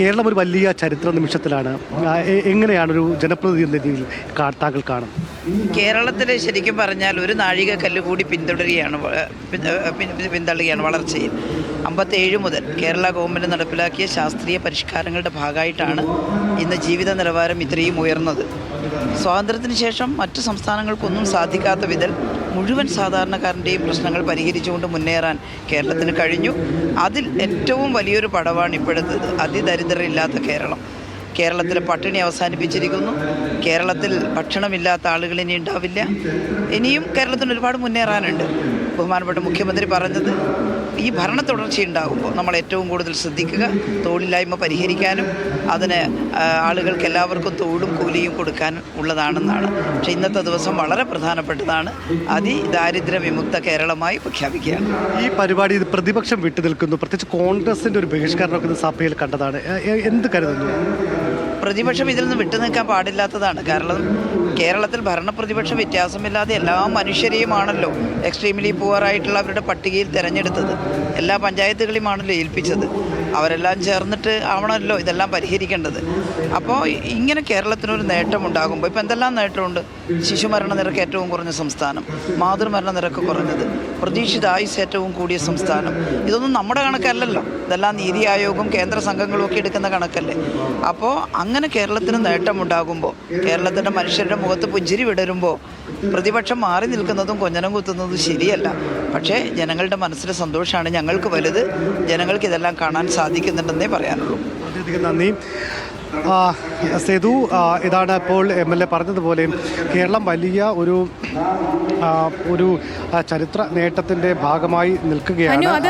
കേരളം ഒരു വലിയ ചരിത്ര നിമിഷത്തിലാണ്. എങ്ങനെയാണ് ഒരു ജനപ്രതിനിധി താങ്കൾ കാണും കേരളത്തിൽ ശരിക്കും പറഞ്ഞാൽ ഒരു നാഴികക്കല്ല് കൂടി പിന്തുടരുകയാണ് പിന്തള്ളുകയാണ് വളർച്ചയിൽ. അമ്പത്തേഴ് മുതൽ കേരള ഗവൺമെന്റ് നടപ്പിലാക്കിയ ശാസ്ത്രീയ പരിഷ്കാരങ്ങളുടെ ഭാഗമായിട്ടാണ് ഇന്ന് ജീവിത നിലവാരം ഇത്രയും ഉയർന്നത്. സ്വാതന്ത്ര്യത്തിന് ശേഷം മറ്റു സംസ്ഥാനങ്ങൾക്കൊന്നും സാധിക്കാത്ത വിധൽ മുഴുവൻ സാധാരണക്കാരന്റെയും പ്രശ്നങ്ങൾ പരിഹരിച്ചുകൊണ്ട് മുന്നേറാൻ കേരളത്തിന് കഴിഞ്ഞു. അതിൽ ഏറ്റവും വലിയൊരു പടവാണ് ഇപ്പോഴത്തെ അതിദരിദ്രരില്ലാത്ത കേരളം. കേരളത്തിലെ പട്ടിണി അവസാനിപ്പിച്ചിരിക്കുന്നു. കേരളത്തിൽ ഭക്ഷണമില്ലാത്ത ആളുകൾ ഇനി ഉണ്ടാവില്ല. ഇനിയും കേരളത്തിന് ഒരുപാട് മുന്നേറാനുണ്ട്. ബഹുമാനപ്പെട്ട മുഖ്യമന്ത്രി പറഞ്ഞത് ഈ ഭരണ തുടർച്ച ഉണ്ടാകുമ്പോൾ നമ്മൾ ഏറ്റവും കൂടുതൽ ശ്രദ്ധിക്കുക തൊഴിലില്ലായ്മ പരിഹരിക്കാനും അതിന് ആളുകൾക്ക് എല്ലാവർക്കും തൊഴിലും കൂലിയും കൊടുക്കാൻ ഉള്ളതാണെന്നാണ്. പക്ഷേ ഇന്നത്തെ ദിവസം വളരെ പ്രധാനപ്പെട്ടതാണ്. അതിദാരിദ്ര്യ വിമുക്ത കേരളമായി പ്രഖ്യാപിക്കുക ഈ പരിപാടി പ്രതിപക്ഷം വിട്ടു നിൽക്കുന്നു പ്രത്യേകിച്ച് കോൺഗ്രസിന്റെ ഒരു ബഹിഷ്കരണമൊക്കെ സഭയിൽ കണ്ടതാണ്. എന്ത് കരുതുന്നു? പ്രതിപക്ഷം ഇതിൽ നിന്ന് വിട്ടുനിൽക്കാൻ പാടില്ലാത്തതാണ്. കാരണം കേരളത്തിൽ ഭരണ പ്രതിപക്ഷ വ്യത്യാസമില്ലാതെ എല്ലാ മനുഷ്യരെയുമാണല്ലോ എക്സ്ട്രീംലി പുവറായിട്ടുള്ളവരുടെ പട്ടികയിൽ തിരഞ്ഞെടുത്തത്. എല്ലാ പഞ്ചായത്തുകളെയുമാണല്ലോ ഏൽപ്പിച്ചത്. അവരെല്ലാം ചേർന്നിട്ട് ആവണമല്ലോ ഇതെല്ലാം പരിഹരിക്കേണ്ടത്. അപ്പോൾ ഇങ്ങനെ കേരളത്തിനൊരു നേട്ടം ഉണ്ടാകുമ്പോൾ ഇപ്പോൾ എന്തെല്ലാം നേട്ടമുണ്ട്? ശിശുമരണ നിരക്ക് ഏറ്റവും കുറഞ്ഞ സംസ്ഥാനം മാതൃമരണ നിരക്ക് കുറഞ്ഞത് പ്രതീക്ഷിത ആയുസ് ഏറ്റവും കൂടിയ സംസ്ഥാനം. ഇതൊന്നും നമ്മുടെ കണക്കല്ലല്ലോ. ഇതെല്ലാം നീതി ആയോഗും കേന്ദ്ര സംഘങ്ങളും ഒക്കെ എടുക്കുന്ന കണക്കല്ലേ. അപ്പോൾ അങ്ങനെ കേരളത്തിന് നേട്ടമുണ്ടാകുമ്പോൾ കേരളത്തിന്റെ മനുഷ്യരുടെ മുഖത്ത് പുഞ്ചിരി വിടരുമ്പോൾ പ്രതിപക്ഷം മാറി നിൽക്കുന്നതും കൊഞ്ഞനം കുത്തുന്നതും ശരിയല്ല. പക്ഷേ ജനങ്ങളുടെ മനസ്സിലെ സന്തോഷമാണ് ഞങ്ങൾക്ക് വലുത്. ജനങ്ങൾക്ക് ഇതെല്ലാം കാണാൻ സാധിക്കുന്നുണ്ടെന്നേ പറയാനുള്ളൂ. നന്ദി. സേതു ഇതാണ് ഇപ്പോൾ എം എൽ എ പറഞ്ഞതുപോലെ കേരളം വലിയ ഒരു ഒരു ചരിത്ര നേട്ടത്തിന്റെ ഭാഗമായി നിൽക്കുകയാണ്. അത്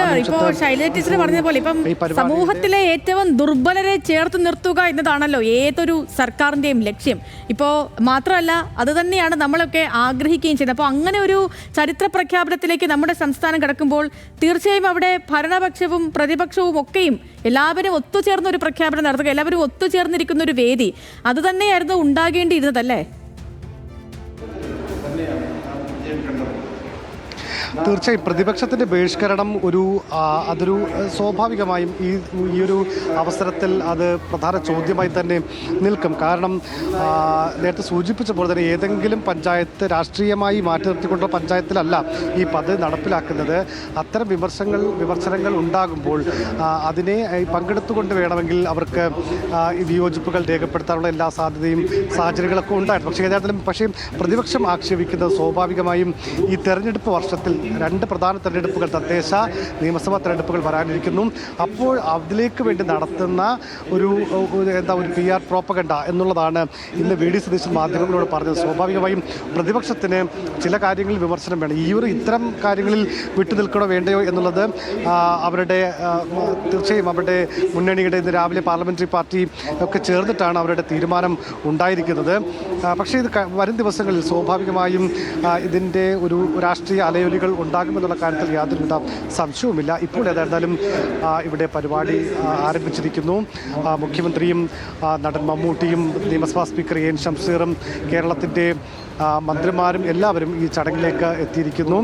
ശൈലജ ടീച്ചർ പറഞ്ഞ പോലെ ഇപ്പം സമൂഹത്തിലെ ഏറ്റവും ദുർബലരെ ചേർത്ത് നിർത്തുക എന്നതാണല്ലോ ഏതൊരു സർക്കാരിന്റെയും ലക്ഷ്യം. ഇപ്പോ മാത്രമല്ല അത് തന്നെയാണ് നമ്മളൊക്കെ ആഗ്രഹിക്കുകയും ചെയ്യുന്നത്. അപ്പോൾ അങ്ങനെ ഒരു ചരിത്ര പ്രഖ്യാപനത്തിലേക്ക് നമ്മുടെ സംസ്ഥാനം കിടക്കുമ്പോൾ തീർച്ചയായും അവിടെ ഭരണപക്ഷവും പ്രതിപക്ഷവും ഒക്കെയും എല്ലാവരും ഒത്തുചേർന്ന ഒരു പ്രഖ്യാപനം നടത്തുക എല്ലാവരും ഒത്തുചേർന്നിരിക്കുന്ന ഒരു വേദി. അത് തന്നെയായിരുന്നു ഉണ്ടാകേണ്ടിയിരുന്നതല്ലേ തീർച്ചയായും പ്രതിപക്ഷത്തിന്റെ ബഹിഷ്കരണം ഒരു അതൊരു സ്വാഭാവികമായും ഈ ഈ ഒരു അവസരത്തിൽ അത് പ്രധാന ചോദ്യമായി തന്നെ നിൽക്കും. കാരണം നേരത്തെ സൂചിപ്പിച്ച പോലെ തന്നെ ഏതെങ്കിലും പഞ്ചായത്ത് രാഷ്ട്രീയമായി മാറ്റി നിർത്തിക്കൊണ്ടുള്ള പഞ്ചായത്തിലല്ല ഈ പദ്ധതി നടപ്പിലാക്കുന്നത്. അത്തരം വിമർശങ്ങൾ വിമർശനങ്ങൾ ഉണ്ടാകുമ്പോൾ അതിനെ പങ്കെടുത്തുകൊണ്ട് വേണമെങ്കിൽ അവർക്ക് വിയോജിപ്പുകൾ രേഖപ്പെടുത്താനുള്ള എല്ലാ സാധ്യതയും സാഹചര്യങ്ങളൊക്കെ ഉണ്ടായിരുന്നു. പക്ഷേ ഏതായാലും പക്ഷേ പ്രതിപക്ഷം ആക്ഷേപിക്കുന്നത് സ്വാഭാവികമായും ഈ തെരഞ്ഞെടുപ്പ് വർഷത്തിൽ രണ്ട് പ്രധാന തെരഞ്ഞെടുപ്പുകൾ തദ്ദേശ നിയമസഭാ തെരഞ്ഞെടുപ്പുകൾ വരാനിരിക്കുന്നു. അപ്പോൾ അതിലേക്ക് വേണ്ടി നടത്തുന്ന ഒരു എന്താ ഒരു പി ആർ പ്രോപ്പകണ്ട എന്നുള്ളതാണ് ഇന്ന് വി ഡി സതീശൻ മാധ്യമങ്ങളോട് പറഞ്ഞത്. സ്വാഭാവികമായും പ്രതിപക്ഷത്തിന് ചില കാര്യങ്ങളിൽ വിമർശനം വേണം. ഈ ഒരു ഇത്തരം കാര്യങ്ങളിൽ വിട്ടുനിൽക്കണോ വേണ്ടയോ എന്നുള്ളത് അവരുടെ തീർച്ചയായും അവരുടെ മുന്നണിയുടെ ഇന്ന് രാവിലെ പാർലമെന്ററി പാർട്ടി ഒക്കെ ചേർന്നിട്ടാണ് അവരുടെ തീരുമാനം ഉണ്ടായിരിക്കുന്നത്. പക്ഷേ ഇത് വരും ദിവസങ്ങളിൽ സ്വാഭാവികമായും ഇതിന്റെ ഒരു രാഷ്ട്രീയ അലയൊലികൾ ഉണ്ടാകുമെന്നുള്ള കാര്യത്തിൽ യാതൊരുവിധ സംശയവുമില്ല. ഇപ്പോൾ ഏതായിരുന്നാലും ഇവിടെ പരിപാടി ആരംഭിച്ചിരിക്കുന്നു. മുഖ്യമന്ത്രിയും നടൻ മമ്മൂട്ടിയും നിയമസഭാ സ്പീക്കർ എൻ ഷംസീറും കേരളത്തിന്റെ മന്ത്രിമാരും എല്ലാവരും ഈ ചടങ്ങിലേക്ക് എത്തിയിരിക്കുന്നു.